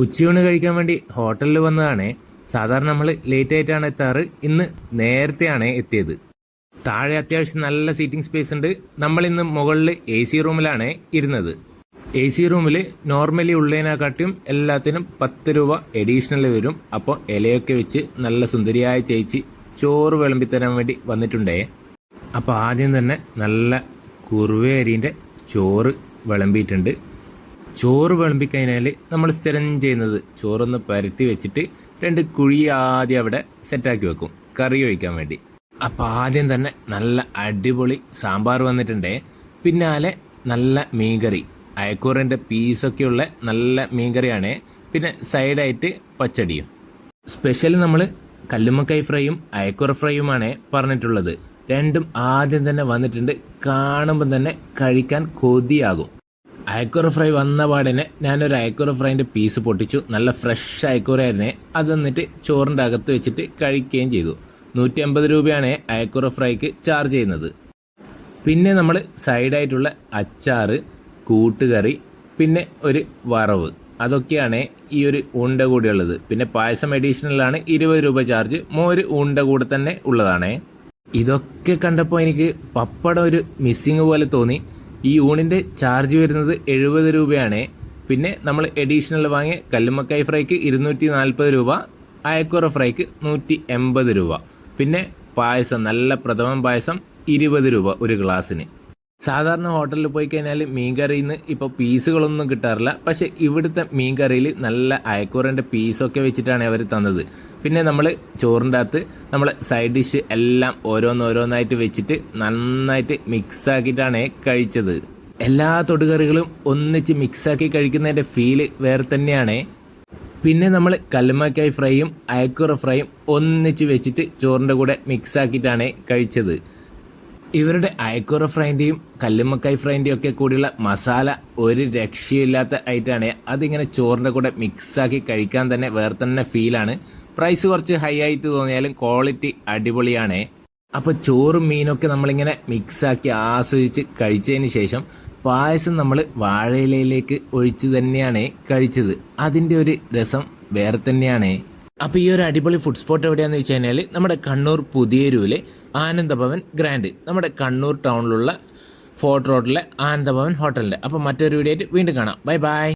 ഉച്ചയൂണ് കഴിക്കാൻ വേണ്ടി ഹോട്ടലിൽ വന്നതാണ്. സാധാരണ നമ്മൾ ലേറ്റ് ആയിട്ടാണ് എത്താറ്. ഇന്ന് നേരത്തെയാണ് എത്തിയത്. താഴെ അത്യാവശ്യം നല്ല സീറ്റിംഗ് സ്പേസ് ഉണ്ട്. നമ്മൾ ഇന്ന് മുകളിൽ എ സി റൂമിലാണ് ഇരുന്നത്. എ സി റൂമിൽ നോർമലി ഉള്ളതിനെക്കാട്ടിയും എല്ലാത്തിനും പത്ത് രൂപ എഡീഷണൽ വരും. അപ്പോൾ ഇലയൊക്കെ വെച്ച് നല്ല സുന്ദരിയായ ചേച്ചി ചോറ് വിളമ്പി തരാൻ വേണ്ടി വന്നിട്ടുണ്ടേ. അപ്പോൾ ആദ്യം തന്നെ നല്ല കുറുവ അരീന്റെ ചോറ് വിളമ്പിയിട്ടുണ്ട്. ചോറ് വിളമ്പിക്കഴിഞ്ഞാൽ നമ്മൾ സ്ഥിരം ചെയ്യുന്നത് ചോറൊന്ന് പരത്തി വെച്ചിട്ട് രണ്ട് കുഴി ആദ്യം അവിടെ സെറ്റാക്കി വെക്കും കറി ഒഴിക്കാൻ വേണ്ടി. അപ്പോൾ ആദ്യം തന്നെ നല്ല അടിപൊളി സാമ്പാർ വന്നിട്ടുണ്ട്. പിന്നാലെ നല്ല മീൻകറി അയക്കൂറിന്റെ പീസൊക്കെയുള്ള നല്ല മീൻകറിയാണ്. പിന്നെ സൈഡായിട്ട് പച്ചടിയും. സ്പെഷ്യൽ നമ്മൾ കല്ലുമ്മക്കായ് ഫ്രൈയും അയക്കുറ ഫ്രൈയുമാണ് പറഞ്ഞിട്ടുള്ളത്. രണ്ടും ആദ്യം തന്നെ വന്നിട്ടുണ്ട് കാണുമ്പോൾ തന്നെ കഴിക്കാൻ കൊതിയാകും. അയക്കുറ ഫ്രൈ വന്ന പാടിനെ ഞാനൊരു അയക്കുറ ഫ്രൈന്റെ പീസ് പൊട്ടിച്ചു. നല്ല ഫ്രഷ് അയക്കുറയായിരുന്നേ അത് എന്നിട്ട് ചോറിന്റെ അകത്ത് വെച്ചിട്ട് കഴിക്കുകയും ചെയ്തു. നൂറ്റി അമ്പത് രൂപയാണ് അയക്കുറ ഫ്രൈക്ക് ചാർജ് ചെയ്യുന്നത്. പിന്നെ നമ്മൾ സൈഡായിട്ടുള്ള അച്ചാർ കൂട്ടുകറി പിന്നെ ഒരു വറവ്. അതൊക്കെയാണ് ഈ ഒരു ഉണ്ട കൂടിയുള്ളത് പിന്നെ പായസം അഡീഷണലാണ് ഇരുപത് രൂപ ചാർജ് മോര് ഉണ്ട കൂടെ തന്നെ ഉള്ളതാണേ. ഇതൊക്കെ കണ്ടപ്പോൾ എനിക്ക് പപ്പടം ഒരു മിസ്സിങ് പോലെ തോന്നി. ഈ ഊണിന്റെ ചാർജ് വരുന്നത് എഴുപത് രൂപയാണ്. പിന്നെ നമ്മൾ എഡീഷണൽ വാങ്ങിയ കല്ലുമ്മക്കായ് ഫ്രൈക്ക് ഇരുന്നൂറ്റി നാൽപ്പത് രൂപ അയക്കുറ ഫ്രൈക്ക് നൂറ്റി എൺപത് രൂപ. പിന്നെ പായസം നല്ല പ്രഥമൻ പായസം ഇരുപത് രൂപ ഒരു ഗ്ലാസ്സിന് സാധാരണ ഹോട്ടലിൽ പോയി കഴിഞ്ഞാൽ മീൻകറിയിൽ നിന്ന് ഇപ്പോൾ പീസുകളൊന്നും കിട്ടാറില്ല. പക്ഷേ ഇവിടുത്തെ മീൻകറിയിൽ നല്ല അയക്കൂറിന്റെ പീസൊക്കെ വെച്ചിട്ടാണ് അവർ തന്നത്. പിന്നെ നമ്മൾ ചോറിന്റെ അകത്ത് നമ്മൾ സൈഡ് ഡിഷ് എല്ലാം ഓരോന്നോരോന്നായിട്ട് വെച്ചിട്ട് നന്നായിട്ട് മിക്സ് ആക്കിയിട്ടാണ് കഴിച്ചത്. എല്ലാ തൊടുകറികളും ഒന്നിച്ച് മിക്സാക്കി കഴിക്കുന്നതിന്റെ ഫീൽ വേറെ തന്നെയാണ്. പിന്നെ നമ്മൾ കല്ലുമാക്കായ് ഫ്രൈയും അയക്കുറ ഫ്രൈയും ഒന്നിച്ച് വെച്ചിട്ട് ചോറിന്റെ കൂടെ മിക്സാക്കിയിട്ടാണ് കഴിച്ചത്. ഇവരുടെ അയക്കുറ ഫ്രൈന്റെയും കല്ലുമ്മക്കായ് ഫ്രൈന്റെയും ഒക്കെ കൂടിയുള്ള മസാല ഒരു രക്ഷയില്ലാത്ത ഐറ്റാണ്. അതിങ്ങനെ ചോറിന്റെ കൂടെ മിക്സാക്കി കഴിക്കാൻ തന്നെ വേറെ തന്നെ ഫീലാണ്. പ്രൈസ് കുറച്ച് ഹൈ ആയിട്ട് തോന്നിയാലും ക്വാളിറ്റി അടിപൊളിയാണ്. അപ്പോൾ ചോറും മീനൊക്കെ നമ്മളിങ്ങനെ മിക്സാക്കി ആസ്വദിച്ച് കഴിച്ചതിന് ശേഷം പായസം നമ്മൾ വാഴയിലയിലേക്ക് ഒഴിച്ച് തന്നെയാണ് കഴിച്ചത്. അതിന്റെ ഒരു രസം വേറെ തന്നെയാണ്. അപ്പോൾ ഈ ഒരു അടിപൊളി ഫുഡ് സ്പോട്ട് എവിടെയാണെന്ന് വെച്ച് കഴിഞ്ഞാൽ നമ്മുടെ കണ്ണൂർ പുതിയരൂലെ ആനന്ദഭവൻ ഗ്രാൻഡ് നമ്മുടെ കണ്ണൂർ ടൗണിലുള്ള ഫോർട്ട് റോഡിലെ ആനന്ദഭവൻ ഹോട്ടലിന്റെ അപ്പോൾ മറ്റൊരു വീഡിയോ ആയിട്ട് വീണ്ടും കാണാം. Bye bye